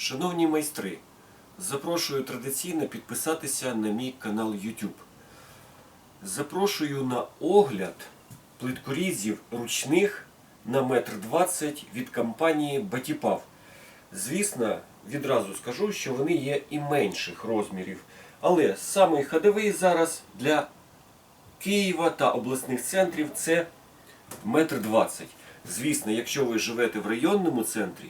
Шановні майстри, запрошую традиційно підписатися на мій канал YouTube. Запрошую на огляд плиткорізів ручних на метр двадцять від компанії Батіпав. Звісно, відразу скажу, що вони є і менших розмірів. Але самий ходовий зараз для Києва та обласних центрів це метр двадцять. Звісно, якщо ви живете в районному центрі,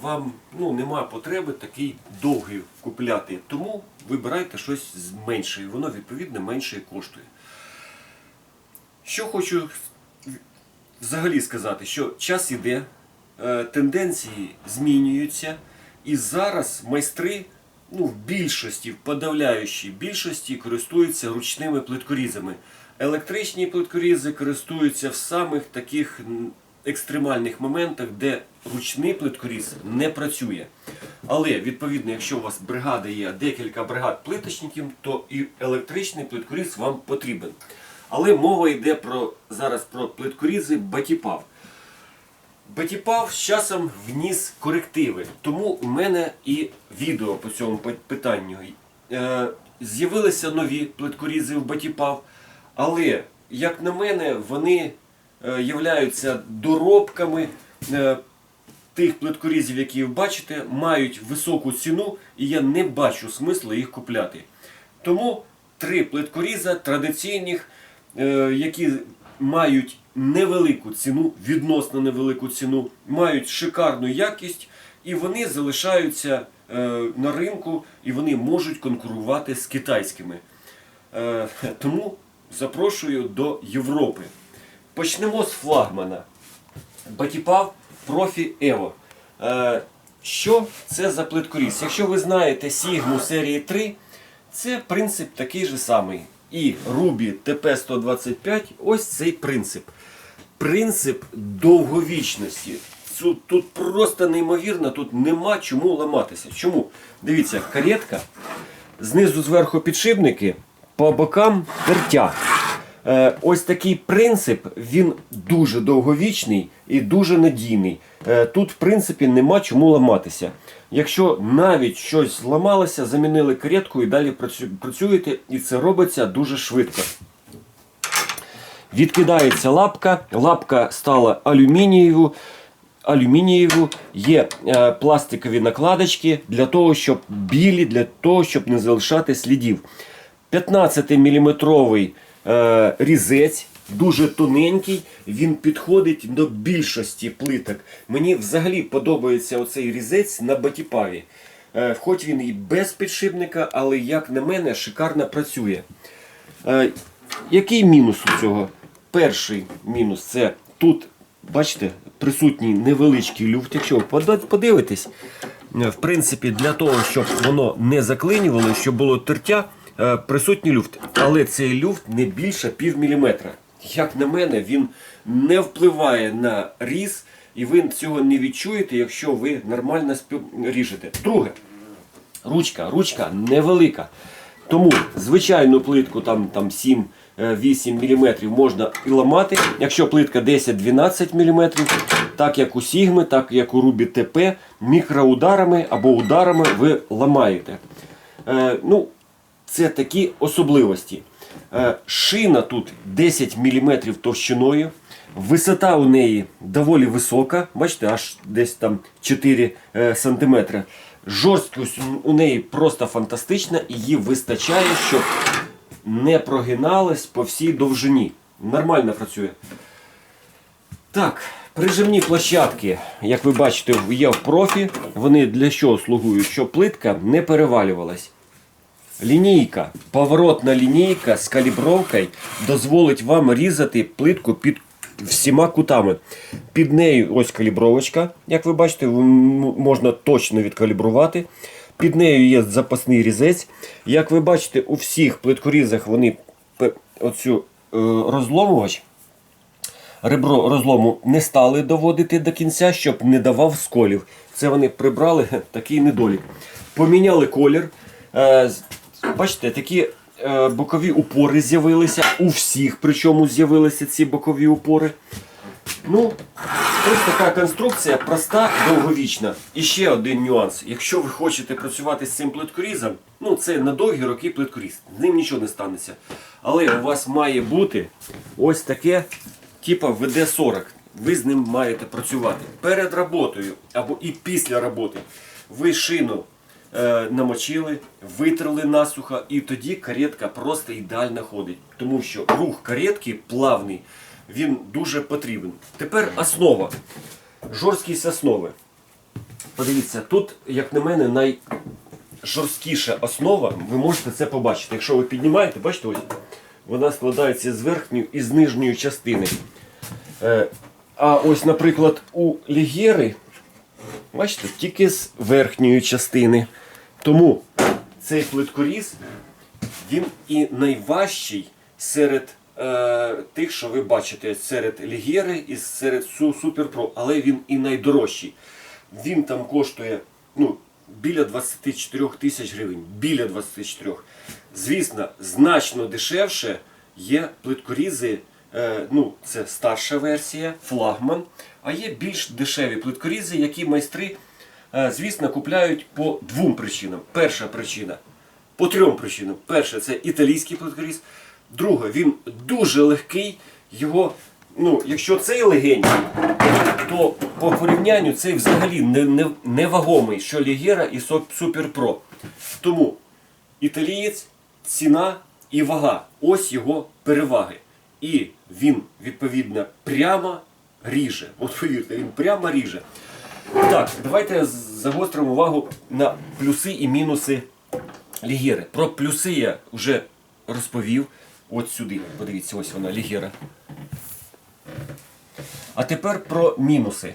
вам ну, нема потреби такий довгий купляти. Тому вибирайте щось менше, і воно відповідно менше коштує. Що хочу взагалі сказати, що час іде, е, тенденції змінюються, і зараз майстри ну, в більшості, в подавляючій більшості користуються ручними плиткорізами. Електричні плиткорізи користуються в самих таких екстремальних моментах, де ручний плиткоріз не працює. Але відповідно, якщо у вас бригада є декілька бригад плиточників, то і електричний плиткоріз вам потрібен. Але мова йде про зараз про плиткорізи Батіпав. Батіпав з часом вніс корективи, тому у мене і відео по цьому питанню. Е, з'явилися нові плиткорізи в Батіпав, але, як на мене, вони являються доробками е, тих плиткорізів, які ви бачите, мають високу ціну, і я не бачу смислу їх купляти. Тому три плиткоріза традиційних, е, які мають невелику ціну, відносно невелику ціну, мають шикарну якість, і вони залишаються е, на ринку і вони можуть конкурувати з китайськими. Е, Тому запрошую до Європи. Почнемо з флагмана. Батіпав Профі Ево. Е, Що це за плиткоріз? Якщо ви знаєте Сігму серії 3, це принцип такий же самий. І Ruby TP125 ось цей принцип. Принцип довговічності. Тут просто неймовірно, тут нема чому ламатися. Чому? Дивіться, каретка, знизу зверху підшипники, по бокам тертя. Е, Ось такий принцип, він дуже довговічний і дуже надійний. Е, Тут, в принципі, нема чому ламатися. Якщо навіть щось зламалося, замінили каретку і далі працюєте, і це робиться дуже швидко. Відкидається лапка, лапка стала алюмінієву. Алюмінієву є е, пластикові накладочки для того, щоб білі, для того, щоб не залишати слідів. 15-мм е, різець, дуже тоненький, він підходить до більшості плиток. Мені взагалі подобається оцей різець на батіпаві. Е, хоч він і без підшипника, але, як на мене, шикарно працює. Е, який мінус у цього? Перший мінус це тут, бачите, присутній невеличкий люфт. Якщо ви подивитесь, в принципі, для того, щоб воно не заклинювало, щоб було тертя, присутній люфт. Але цей люфт не більше пів міліметра. Як на мене, він не впливає на різ, і ви цього не відчуєте, якщо ви нормально ріжете. Друге, ручка, ручка невелика. Тому звичайну плитку там, там 7-8 мм можна і ламати. Якщо плитка 10-12 мм, так як у Сігми, так як у Рубі ТП, мікроударами або ударами ви ламаєте. Е, ну, це такі особливості. Е, шина тут 10 мм товщиною. Висота у неї доволі висока, бачите, аж десь там 4 е, см. Жорсткість у неї просто фантастична, її вистачає, щоб не прогиналась по всій довжині. Нормально працює. Так, прижимні площадки, як ви бачите, є в профі. Вони для чого слугують? Щоб плитка не перевалювалась. Лінійка, поворотна лінійка з калібровкою дозволить вам різати плитку під всіма кутами. Під нею ось калібровочка, як ви бачите, можна точно відкалібрувати. Під нею є запасний різець. Як ви бачите, у всіх плиткорізах вони оцю е, розломувач, ребро розлому не стали доводити до кінця, щоб не давав сколів. Це вони прибрали такий недолік. Поміняли колір. Бачите, такі е, бокові упори з'явилися. У всіх, причому з'явилися ці бокові упори. Ну, ось така конструкція проста, довговічна. І ще один нюанс. Якщо ви хочете працювати з цим плиткорізом, ну це на довгі роки плиткоріз. З ним нічого не станеться. Але у вас має бути ось таке, типа ВД-40. Ви з ним маєте працювати перед роботою або і після роботи. Ви шину намочили, витерли насухо, і тоді каретка просто ідеально ходить. Тому що рух каретки плавний, він дуже потрібен. Тепер основа. Жорсткість основи. Подивіться, тут, як на мене, найжорсткіша основа. Ви можете це побачити. Якщо ви піднімаєте, бачите, ось вона складається з верхньої і з нижньої частини. Е, а ось, наприклад, у лігєри, бачите, тільки з верхньої частини. Тому цей плиткоріз, він і найважчий серед е, тих, що ви бачите, серед лігєри і серед Су- Супер але він і найдорожчий. Він там коштує ну, біля 24 тисяч гривень. Біля 24. Звісно, значно дешевше є плиткорізи. Е, ну, це старша версія, флагман. А є більш дешеві плиткорізи, які майстри, звісно, купляють по двом причинам. Перша причина по трьом причинам. Перше, це італійський плиткоріз. Друге, він дуже легкий. Його, ну, якщо цей легенький, то по порівнянню цей взагалі не, не, невагомий, що Лігера і Соп- Супер Про. Тому італієць, ціна і вага. Ось його переваги. І він, відповідно, прямо ріже. От повірте, він прямо ріже. Так, давайте загостримо увагу на плюси і мінуси Лігери. Про плюси я вже розповів. От сюди. Подивіться, ось вона, Лігера. А тепер про мінуси.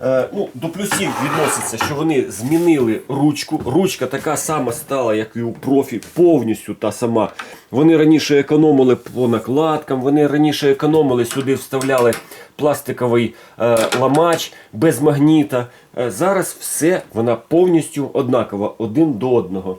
Е, ну, до плюсів відноситься, що вони змінили ручку. Ручка така сама стала, як і у профі, повністю та сама. Вони раніше економили по накладкам, вони раніше економили, сюди вставляли пластиковий е, ламач без магніта. Е, зараз все вона повністю однакова, один до одного.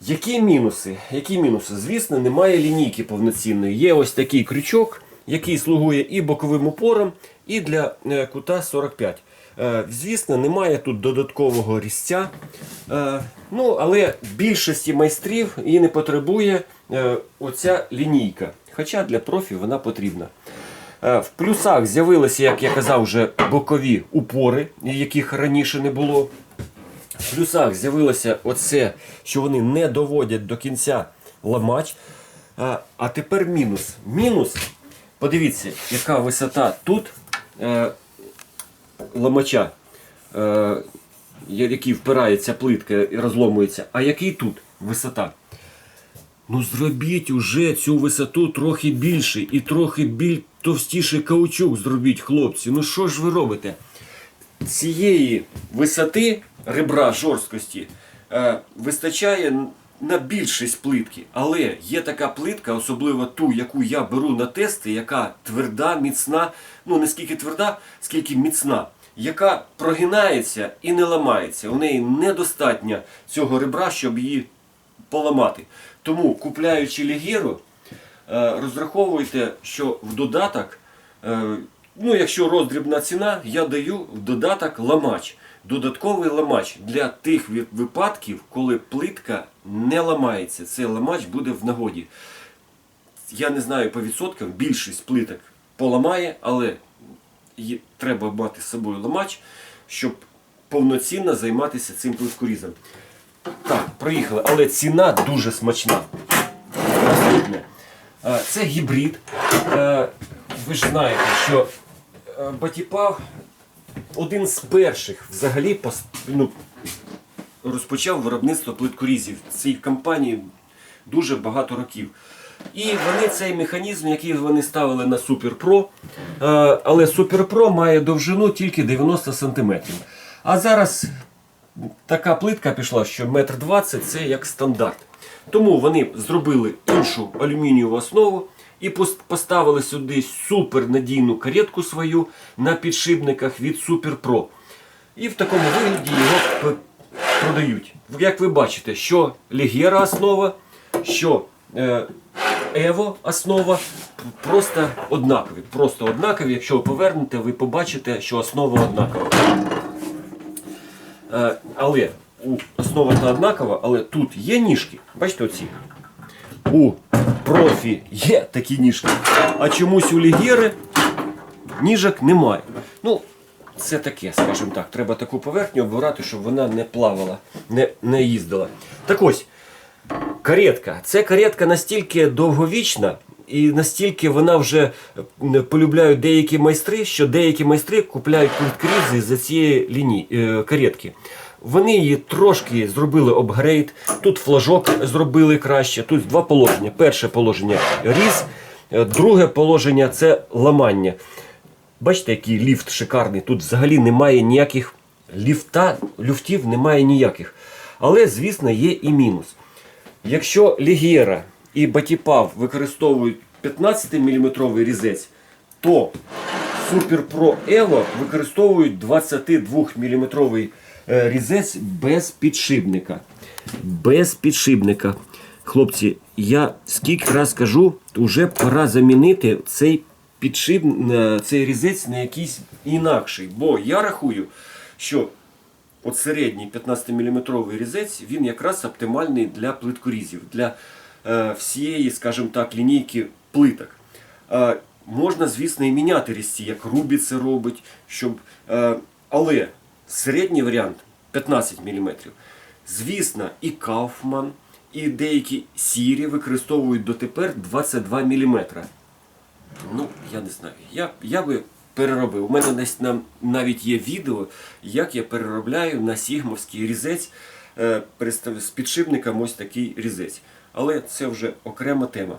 Які мінуси? Які мінуси? Звісно, немає лінійки повноцінної. Є ось такий крючок, який слугує і боковим упором, і для е, кута 45. Е, Звісно, немає тут додаткового різця. Е, Ну, але більшості майстрів і не потребує е, оця лінійка. Хоча для профі вона потрібна. Е, В плюсах з'явилися, як я казав, вже бокові упори, яких раніше не було. В плюсах з'явилося оце, що вони не доводять до кінця ламач. А, а тепер мінус. Мінус, подивіться, яка висота тут е, ламача, е, який впирається плитка і розломується, а який тут висота. Ну зробіть уже цю висоту трохи більше і трохи біль товстіший каучук зробіть, хлопці. Ну що ж ви робите? цієї висоти ребра жорсткості е, вистачає на більшість плитки. Але є така плитка, особливо ту, яку я беру на тести, яка тверда, міцна, ну не скільки тверда, скільки міцна, яка прогинається і не ламається. У неї недостатньо цього ребра, щоб її поламати. Тому, купляючи лігеру, е, розраховуйте, що в додаток, е, ну якщо роздрібна ціна, я даю в додаток ламач. Додатковий ламач для тих випадків, коли плитка не ламається. Цей ламач буде в нагоді. Я не знаю по відсоткам, більшість плиток поламає, але треба мати з собою ламач, щоб повноцінно займатися цим плиткорізом. Так, проїхали, але ціна дуже смачна. Наступне. Е, Це гібрид. Е, Ви ж знаєте, що е, Батіпав один з перших взагалі ну, розпочав виробництво плиткорізів. Цій компанії дуже багато років. І вони цей механізм, який вони ставили на Super Pro, але Super Pro має довжину тільки 90 см. А зараз така плитка пішла, що 1,20 м це як стандарт. Тому вони зробили іншу алюмінієву основу і поставили сюди супернадійну каретку свою на підшипниках від Pro. І в такому вигляді його продають. Як ви бачите, що Лігера основа, що е, Evo основа просто однакові. Просто однакові. Якщо ви повернете, ви побачите, що основа однакова. Е, Але основа та однакова, але тут є ніжки. Бачите оці? У профі є такі ніжки. А чомусь у Лігєри ніжок немає. Ну, це таке, скажімо так. Треба таку поверхню обирати, щоб вона не плавала, не, не їздила. Так ось, каретка. Це каретка настільки довговічна. І настільки вона вже е, полюбляють деякі майстри, що деякі майстри купляють культкрізи за цієї лінії е, каретки. Вони її трошки зробили апгрейд. Тут флажок зробили краще. Тут два положення. Перше положення різ, е, друге положення це ламання. Бачите, який ліфт шикарний. Тут взагалі немає ніяких ліфта, люфтів немає ніяких. Але, звісно, є і мінус. Якщо Лігєра і Батіпав використовують 15-мм різець, то Super Pro Evo використовують 22-мм різець без підшипника. Без підшипника. Хлопці, я скільки раз кажу, вже пора замінити цей підшип, е, цей різець на якийсь інакший. Бо я рахую, що от середній 15-мм різець він якраз оптимальний для плиткорізів, для е, всієї, скажімо так, лінійки плиток. Е, можна, звісно, і міняти різці, як Рубі це робить, щоб, е, але середній варіант 15 мм. Звісно, і Kaufman, і деякі сірі використовують дотепер 22 мм. Ну, я не знаю. Я, я би переробив. У мене десь навіть є відео, як я переробляю на сігмовський різець е, з підшипником ось такий різець. Але це вже окрема тема.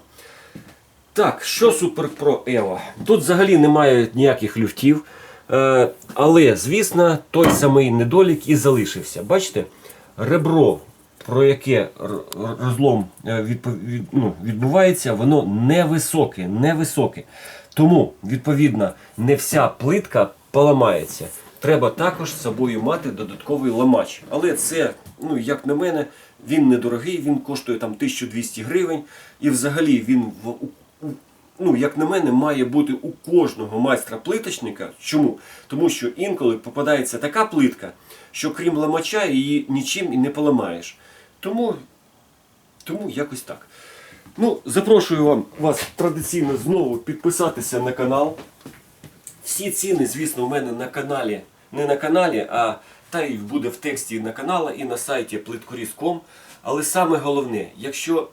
Так, що Super Pro Evo? Тут взагалі немає ніяких люфтів. Е, але, звісно, той самий недолік і залишився. Бачите, ребро, про яке розлом е, ну, відбувається, воно невисоке, невисоке. Тому, відповідно, не вся плитка поламається. Треба також з собою мати додатковий ламач. Але це, ну, як на мене, він недорогий, він коштує там 1200 гривень. І взагалі він ну, як на мене, має бути у кожного майстра плиточника. Чому? Тому що інколи попадається така плитка, що крім ламача її нічим і не поламаєш. Тому, тому якось так. Ну, запрошую вам вас традиційно знову підписатися на канал. Всі ціни, звісно, у мене на каналі, не на каналі, а та й буде в тексті на каналі і на сайті плиткоріз.com. Але саме головне, якщо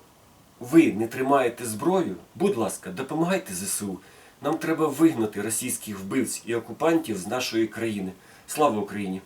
ви не тримаєте зброю, будь ласка, допомагайте ЗСУ. Нам треба вигнати російських вбивць і окупантів з нашої країни. Слава Україні!